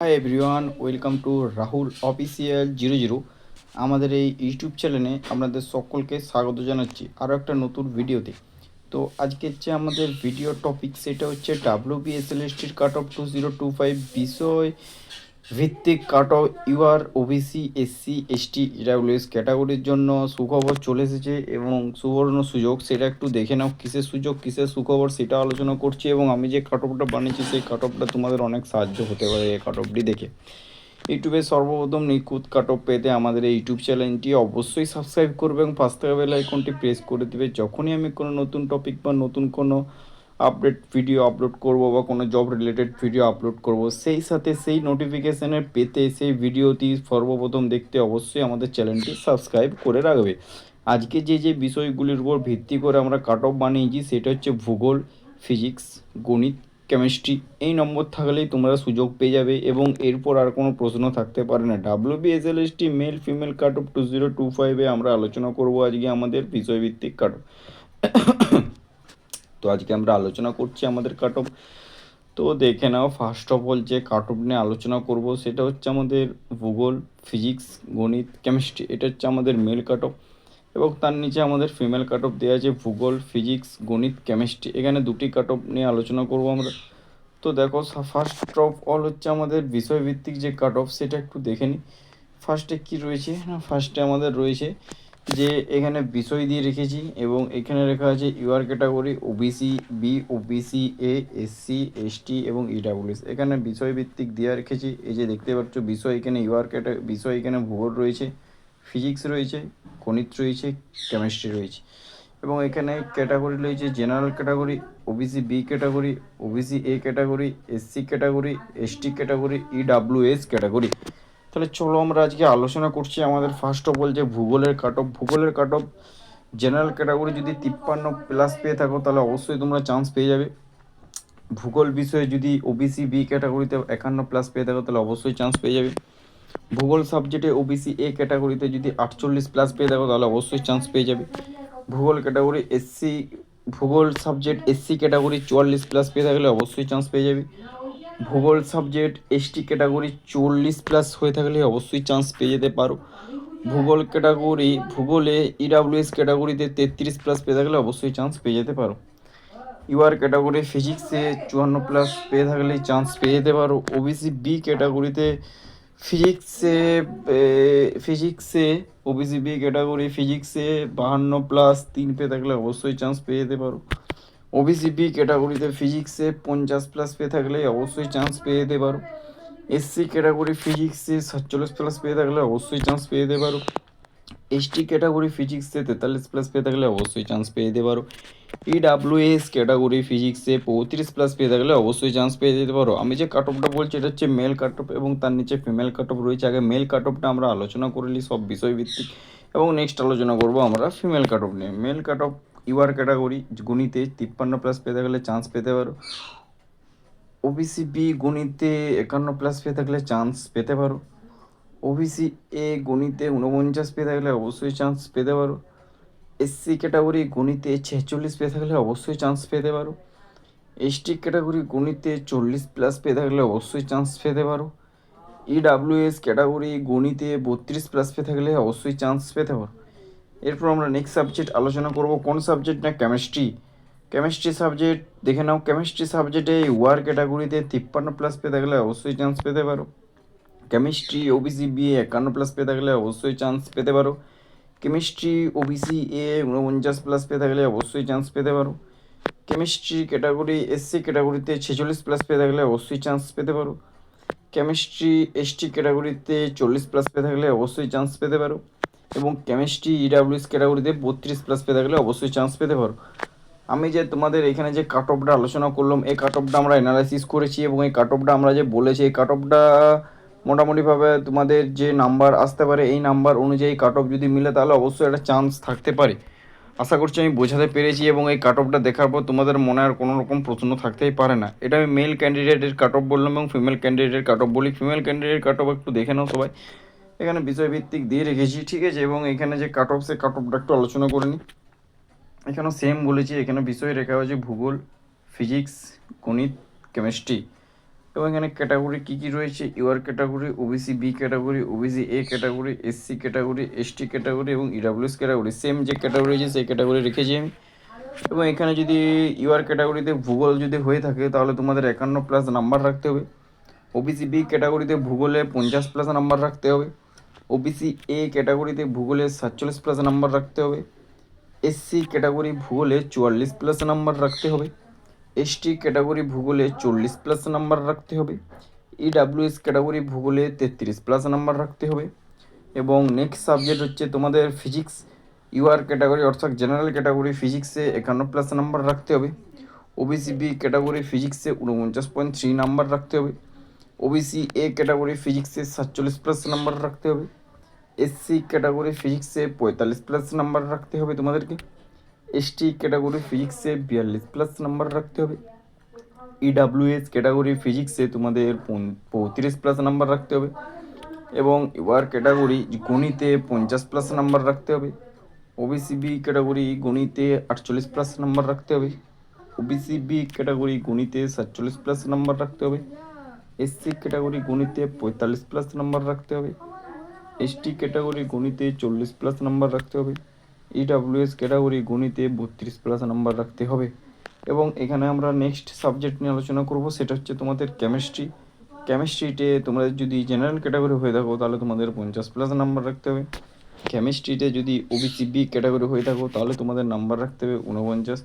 Hi everyone welcome to Rahul official zero zero আমাদের এই YouTube চ্যানেলে আপনাদের সকলকে স্বাগত জানাচ্ছি আরও একটা নতুন ভিডিওতে তো আজকের যে আমাদের ভিডিও টপিক সেটা হচ্ছে W BSL এসটির cut off two zero two five বিষয় ভিত্তিক cut off UR OBC SC ST EWS ক্যাটাগরির জন্য সুখবর চলে এসেছে এবং সুবর্ণ সুযোগ, সেটা একটু দেখে নাও কিসের সুযোগ, কিসের সুখবর সেটা আলোচনা করছি এবং আমি যে কাট অফটা বানিয়েছি, সেই কাট অফটা তোমাদের অনেক সাহায্য হতে পারে এই কাট অফটি দেখে। ইউটিউবে সর্বপ্রথম নিখুঁত কাট অফ পেতে আমাদের এই ইউটিউব চ্যানেলটি অবশ্যই সাবস্ক্রাইব করবে এবং পাঁচ টাকা বেল আইকনটি প্রেস করে দেবে। যখনই আমি কোনো নতুন টপিক বা নতুন কোনো আপডেট ভিডিও আপলোড করব বা কোনো জব রিলেটেড ভিডিও আপলোড করব, সেই সাথে সেই নোটিফিকেশানের পেতে সেই ভিডিওটি সর্বপ্রথম দেখতে অবশ্যই আমাদের চ্যানেলটি সাবস্ক্রাইব করে রাখবে। আজকে যে যে বিষয়গুলির উপর ভিত্তি করে আমরা কাট অফ বানিয়েছি, সেটা হচ্ছে ভূগোল ফিজিক্স গণিত কেমিস্ট্রি এই নম্বর থাকলেই তোমরা সুযোগ পেয়ে যাবে এবং এরপর আর কোনো প্রশ্ন থাকতে পারে না। W BSLST male female cut off two zero two ফাইভে আমরা আলোচনা করব আজকে আমাদের বিষয়ভিত্তিক কাট অফ তো আজকে আমরা আলোচনা করছি আমাদের কাট অফ। তো দেখে নাও ফার্স্ট অফ অল যে কাট অফ নিয়ে আলোচনা করব, সেটা হচ্ছে আমাদের ভূগোল ফিজিক্স গণিত কেমিস্ট্রি এটা হচ্ছে আমাদের মেল কাট অফ। এবং তার নিচে আমাদের ফিমেল কাট অফ দেওয়া আছে ভূগোল ফিজিক্স গণিত কেমিস্ট্রি এখানে দুটি কাট অফ নিয়ে আলোচনা করব আমরা। তো দেখো ফার্স্ট অফ অল হচ্ছে আমাদের বিষয়ভিত্তিক যে কাট অফ, সেটা একটু দেখে নিই ফার্স্টে কী রয়েছে? না ফার্স্টে আমাদের রয়েছে যে এখানে বিষয় দিয়ে রেখেছি এবং এখানে লেখা আছে UR category OBC B OBC A SC ST এবং ইডাব্লিউএস এখানে বিষয়ভিত্তিক দেওয়া রেখেছি। এই যে দেখতে পাচ্ছ, বিষয় এখানে ইউআর ক্যাটা, বিষয় এখানে ভূগোল রয়েছে, ফিজিক্স রয়েছে, গণিত রয়েছে, কেমিস্ট্রি রয়েছে। এবং এখানে ক্যাটাগরি রয়েছে general category OBC B category OBC A category SC category ST category EWS category. তাহলে চলো আমরা আজকে আলোচনা করছি আমাদের ফার্স্ট অফ অল যে ভূগোলের কাট অফ ভূগোলের কাট অফ জেনারেল ক্যাটাগরি যদি তিপ্পান্ন প্লাস পেয়ে থাকো, তাহলে অবশ্যই তোমরা চান্স পেয়ে যাবে। ভূগোল বিষয়ে যদি ওবিসি বি ক্যাটাগরিতে একান্ন প্লাস পেয়ে থাকো, তাহলে অবশ্যই চান্স পেয়ে যাবে। ভূগোল সাবজেক্টে ওবিসি এ ক্যাটাগরিতে যদি আটচল্লিশ প্লাস পেয়ে থাকো, তাহলে অবশ্যই চান্স পেয়ে যাবে। ভূগোল ক্যাটাগরি এসসি ভূগোল সাবজেক্ট এসসি ক্যাটাগরি চুয়াল্লিশ প্লাস পেয়ে থাকলে অবশ্যই চান্স পেয়ে যাবে। ভূগোল সাবজেক্ট এসটি ক্যাটাগরি চল্লিশ প্লাস হয়ে থাকলে অবশ্যই চান্স পেয়ে যেতে পারো। ভূগোল ক্যাটাগরি ভূগোলে ইডাব্লিউএস ক্যাটাগরিতে তেত্রিশ প্লাস পেয়ে থাকলে অবশ্যই চান্স পেয়ে যেতে পারো। ইউআর ক্যাটাগরি ফিজিক্সে চুয়ান্ন প্লাস পেয়ে থাকলে চান্স পেয়ে যেতে পারো। ওবিসি বি ক্যাটাগরিতে ফিজিক্সে ফিজিক্সে ওবিসি বি ক্যাটাগরি ফিজিক্সে বাহান্ন প্লাস তিন পেয়ে থাকলে অবশ্যই চান্স পেয়ে যেতে পারো। ওবিসি বি ক্যাটাগরিতে ফিজিক্সে পঞ্চাশ প্লাস পেয়ে থাকলে অবশ্যই চান্স পেয়ে যেতে পারো। এসসি ক্যাটাগরি ফিজিক্সে সাতচল্লিশ প্লাস পেয়ে থাকলে অবশ্যই চান্স পেয়ে যেতে পারো। এসটি ক্যাটাগরি ফিজিক্সে তেতাল্লিশ প্লাস পেয়ে থাকলে অবশ্যই চান্স পেয়ে যেতে পারো। ইডাব্লিউএস ক্যাটাগরি ফিজিক্সে পঁয়ত্রিশ প্লাস পেয়ে থাকলে অবশ্যই চান্স পেয়ে যেতে পারো। আমি যে কাট অফটা বলছি, এটা হচ্ছে মেল কাট অফ এবং তার নিচে ফিমেল কাট অফ রয়েছে। আগে মেল কাট অফটা আমরা আলোচনা করে নিই সব বিষয়ভিত্তিক এবং নেক্সট আলোচনা করব আমরা ফিমেল কাট অফ নিয়ে। Male cut off UR category গণিতে তিপ্পান্ন প্লাস পেতে গেলে চান্স পেতে পারো। ওবিসি বি গণিতে একান্ন প্লাস পেয়ে থাকলে চান্স পেতে পারো। ওবিসি এ গণিতে উনপঞ্চাশ পেয়ে থাকলে অবশ্যই চান্স পেতে পারো। এসসি ক্যাটাগরি গণিতে ছেচল্লিশ পেয়ে থাকলে অবশ্যই চান্স পেতে পারো। এসটি ক্যাটাগরি গণিতে চল্লিশ প্লাস পেয়ে থাকলে অবশ্যই চান্স পেতে পারো। ইডাব্লিউএস ক্যাটাগরি গণিতে বত্রিশ প্লাস পেয়ে থাকলে অবশ্যই চান্স পেতে পারো। এরপর আমরা নেক্সট সাবজেক্ট আলোচনা করব, কোন সাবজেক্ট না কেমিস্ট্রি কেমিস্ট্রি সাবজেক্ট দেখে নাও কেমিস্ট্রি সাবজেক্টে ওয়ার ক্যাটাগরিতে তিপ্পান্ন প্লাস পেয়ে থাকলে অবশ্যই চান্স পেতে পারো। কেমিস্ট্রি ওবিসি বি একান্ন প্লাস পেয়ে থাকলে অবশ্যই চান্স পেতে পারো। কেমিস্ট্রি ওবিসি এ উনপঞ্চাশ প্লাস পেয়ে থাকলে অবশ্যই চান্স পেতে পারো। কেমিস্ট্রি ক্যাটাগরি এসসি ক্যাটাগরিতে ছেচল্লিশ প্লাস পেয়ে থাকলে অবশ্যই চান্স পেতে পারো। কেমিস্ট্রি এসটি ক্যাটাগরিতে চল্লিশ প্লাস পেয়ে থাকলে অবশ্যই চান্স পেতে পারো। এবং কেমিস্ট্রি ইডাব্লিউএস ক্যাটাগরিতে বত্রিশ প্লাস পেতে থাকলে অবশ্যই চান্স পেতে পারো। আমি যে তোমাদের এখানে যে কাট অফটা আলোচনা করলাম, এই কাট অফটা আমরা অ্যানালাইসিস করেছি এবং এই কাট অফটা আমরা যে বলেছি, এই কাট অফটা মোটামুটিভাবে তোমাদের যে নাম্বার আসতে পারে, এই নাম্বার অনুযায়ী কাট অফ যদি মিলে তাহলে অবশ্যই একটা চান্স থাকতে পারে। আশা করছি আমি বোঝাতে পেরেছি এবং এই কাট অফটা দেখার পর তোমাদের মনে আর কোনো রকম প্রশ্ন থাকতেই পারে না। এটা আমি মেল ক্যান্ডিডেটের কাট অফ বললাম এবং ফিমেল ক্যান্ডিডেটের কাট অফ বলি। ফিমেল ক্যান্ডিডেট কাট অফ একটু দেখে নাও সবাই। এখানে বিষয়ভিত্তিক দিয়ে রেখেছি, ঠিক আছে? এবং এখানে যে কাট অফ সে কাট অফটা একটু আলোচনা করে নিই। এখানেও সেম বলেছি, এখানে বিষয় রেখা হয়েছে ভূগোল ফিজিক্স গণিত কেমিস্ট্রি এবং এখানে ক্যাটাগরি কী কী রয়েছে? UR category OBC B category OBC A category SC category ST category এবং ইডাব্লিউএস ক্যাটাগরি সেম যে ক্যাটাগরি আছে সেই ক্যাটাগরি রেখেছি আমি। এবং এখানে যদি ইউআর ক্যাটাগরিতে ভূগোল যদি হয়ে থাকে, তাহলে তোমাদের একান্ন প্লাস নাম্বার রাখতে হবে। ওবিসি বি ক্যাটাগরিতে ভূগোলে পঞ্চাশ প্লাস নাম্বার রাখতে হবে। ওবিসি এ ক্যাটাগরিতে ভূগোলে সাতচল্লিশ প্লাস নাম্বার রাখতে হবে। এসসি ক্যাটাগরি ভূগোলে চুয়াল্লিশ প্লাস নাম্বার রাখতে হবে। এসটি ক্যাটাগরি ভূগোলে চল্লিশ প্লাস নাম্বার রাখতে হবে। ইডাব্লিউএস ক্যাটাগরি ভূগোলে তেত্রিশ প্লাস নাম্বার রাখতে হবে। এবং নেক্সট সাবজেক্ট হচ্ছে তোমাদের ফিজিক্স ইউআর ক্যাটাগরি অর্থাৎ জেনারেল ক্যাটাগরি ফিজিক্সে একান্ন প্লাস নাম্বার রাখতে হবে। ওবিসি বি ক্যাটাগরি ফিজিক্সে উনপঞ্চাশ পয়েন্ট থ্রি নাম্বার রাখতে হবে। ওবিসি এ ক্যাটাগরি ফিজিক্সে সাতচল্লিশ প্লাস নাম্বার রাখতে হবে। এসসি ক্যাটাগরি ফিজিক্সে পঁয়তাল্লিশ প্লাস নাম্বার রাখতে হবে তোমাদেরকে। এসটি ক্যাটাগরি ফিজিক্সে বিয়াল্লিশ প্লাস নাম্বার রাখতে হবে। ইডাব্লিউএস ক্যাটাগরি ফিজিক্সে তোমাদের পঁয়ত্রিশ প্লাস নাম্বার রাখতে হবে। এবং ইউআর ক্যাটাগরি গণিতে পঞ্চাশ প্লাস নাম্বার রাখতে হবে। ওবিসি বি ক্যাটাগরি গণিতে আটচল্লিশ প্লাস নাম্বার রাখতে হবে। ওবিসি বি ক্যাটাগরি গণিতে সাতচল্লিশ প্লাস নাম্বার রাখতে হবে। এসসি ক্যাটাগরি গণিতে পঁয়তাল্লিশ প্লাস নাম্বার রাখতে হবে। এসটি ক্যাটাগরি গণিতে চল্লিশ প্লাস নাম্বার রাখতে হবে। ইডাব্লিউএস ক্যাটাগরি গণিতে বত্রিশ প্লাস নাম্বার রাখতে হবে। এবং এখানে আমরা নেক্সট সাবজেক্ট নিয়ে আলোচনা করব, সেটা হচ্ছে তোমাদের কেমিস্ট্রি কেমিস্ট্রিতে তোমরা যদি জেনারেল ক্যাটাগরি হয়ে থাকো, তাহলে তোমাদের পঞ্চাশ প্লাস নাম্বার রাখতে হবে। কেমিস্ট্রিতে যদি ওবিসি বি ক্যাটাগরি হয়ে থাকো, তাহলে তোমাদের নাম্বার রাখতে হবে উনপঞ্চাশ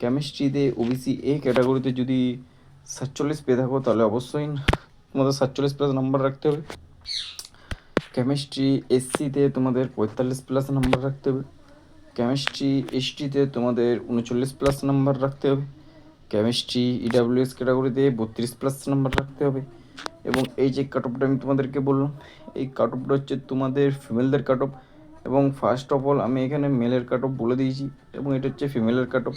কেমিস্ট্রিতে ওবিসি এ ক্যাটাগরিতে যদি সাতচল্লিশ পেয়ে থাকো তাহলে অবশ্যই তোমাদের সাতচল্লিশ প্লাস নাম্বার রাখতে হবে। কেমিস্ট্রি এসসিতে তোমাদের পঁয়তাল্লিশ প্লাস নাম্বার রাখতে হবে। কেমিস্ট্রি এসটিতে তোমাদের উনচল্লিশ প্লাস নাম্বার রাখতে হবে। কেমিস্ট্রি ইডাব্লিউএস ক্যাটাগরিতে বত্রিশ প্লাস নাম্বার রাখতে হবে। এবং এই যে কাট অফটা আমি তোমাদেরকে বললাম, এই কাট অফটা হচ্ছে তোমাদের ফিমেলদের কাট অফ এবং ফার্স্ট অফ অল আমি এখানে মেলের কাট অফ বলে দিয়েছি এবং এটা হচ্ছে ফিমেলের কাট অফ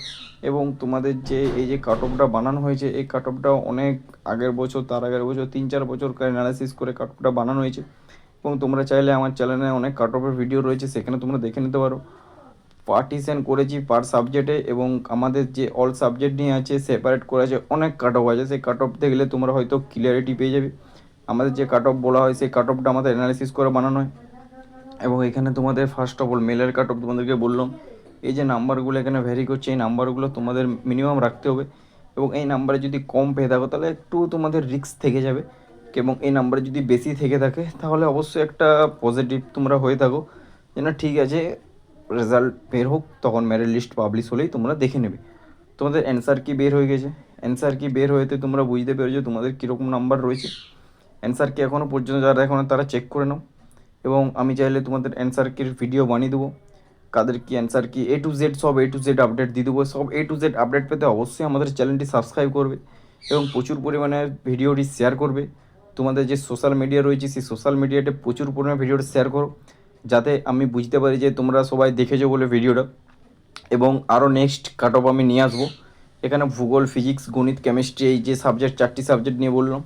এবং তোমাদের যে, এই যে কাট অফটা বানানো হয়েছে, এই কাট অফটা অনেক আগের বছর, তার আগের বছর তিন চার বছর অ্যানালাইসিস করে কাট অফটা বানানো হয়েছে এবং তোমরা চাইলে আমার চ্যানেলে অনেক কাট অফের ভিডিও রয়েছে, সেখানে তোমরা দেখে নিতে পারো। পার্টিশন করেছি পার সাবজেক্টে এবং আমাদের যে অল সাবজেক্ট নিয়ে আছে সেপারেট করে আছে, অনেক কাট অফ আছে। সেই কাট অফ দেখলে তোমরা হয়তো ক্লিয়ারিটি পেয়ে যাবে। আমাদের যে কাট অফ বলা হয়, সেই কাট অফটা আমাদের অ্যানালিসিস করে বানানো হয়। এবং এখানে তোমাদের ফার্স্ট অফ অল মেলের কাট অফ তোমাদেরকে বললাম। এই যে নাম্বারগুলো এখানে ভ্যারি করছে, এই নাম্বারগুলো তোমাদের মিনিমাম রাখতে হবে। এবং এই নাম্বারে যদি কম পেয়ে থাকো, তাহলে একটু তোমাদের রিস্ক থেকে যাবে। এবং এই নাম্বারে যদি বেশি থেকে থাকে, তাহলে অবশ্যই একটা পজিটিভ তোমরা হয়ে থাকো। যে না, ঠিক আছে রেজাল্ট বের হোক, তখন মেরিট লিস্ট পাবলিশ হলেই তোমরা দেখে নেবে। তোমাদের অ্যান্সার কি বের হয়ে গেছে? অ্যান্সার কি বের হয়েতে তোমরা বুঝতে পেরেছ তোমাদের কীরকম নাম্বার রয়েছে? অ্যান্সার কি এখনও পর্যন্ত যারা এখনও তারা চেক করে নাও। এবং আমি চাইলে তোমাদের অ্যান্সার কির ভিডিও বানিয়ে দেবো। কাদের কি অ্যান্সার কি এ টু জেড সব এ টু জেড আপডেট দিয়ে দেবো। সব এ টু জেড আপডেট পেতে অবশ্যই আমাদের চ্যানেলটি সাবস্ক্রাইব করবে এবং প্রচুর পরিমাণে ভিডিওটি শেয়ার করবে। তোমাদের যে সোশ্যাল মিডিয়া রয়েছে, সেই সোশ্যাল মিডিয়াতে প্রচুর পরিমাণে ভিডিওটা শেয়ার করো। যাতে আমি বুঝতে পারি যে তোমরা সবাই দেখেছ বলে ভিডিওটা এবং আরও নেক্সট কাট অফ আমি নিয়ে আসব। এখানে ভূগোল ফিজিক্স গণিত কেমিস্ট্রি এই যে সাবজেক্ট চারটি সাবজেক্ট নিয়ে বললাম।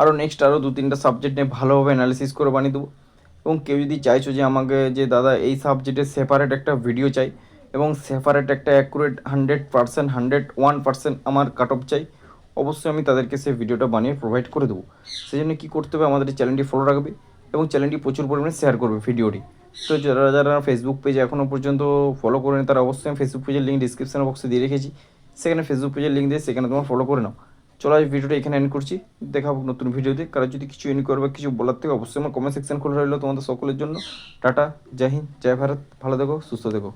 আরও নেক্সট আরও দু তিনটা সাবজেক্ট নিয়ে ভালোভাবে অ্যানালিসিস করে বানিয়ে দেবো। এবং কেউ যদি চাইছো যে আমাকে যে দাদা এই সাবজেক্টে সেপারেট একটা ভিডিও চাই এবং সেপারেট একটা accurate hundred percent hundred one percent আমার কাট অফ চাই, অবশ্যই আমি তাদেরকে সেই ভিডিওটা বানিয়ে প্রোভাইড করে দেবো। সেই জন্য কী করতে হবে, আমাদের চ্যানেলটি ফলো রাখবে এবং চ্যানেলটি প্রচুর পরিমাণে শেয়ার করবে ভিডিওটি তো যারা যারা ফেসবুক পেজ এখনও পর্যন্ত ফলো করেনি, তারা অবশ্যই আমি ফেসবুক পেজের লিঙ্ক ডিসক্রিপশন বক্সে দিয়ে রেখেছি। সেখানে ফেসবুক পেজের লিঙ্ক দিয়ে সেখানে তোমার ফলো করে নাও। চলো আজ ভিডিওটা এখানে এন্ড করছি। দেখা হোক নতুন ভিডিওতে কারও যদি কিছু এন্ড করবে কিছু বলার থেকে, অবশ্যই আমার কমেন্ট সেকশন খোলা রইল তোমাদের সকলের জন্য। টাটা, জয় হিন্দ, জয় ভারত। ভালো দেখো সুস্থ থেকো।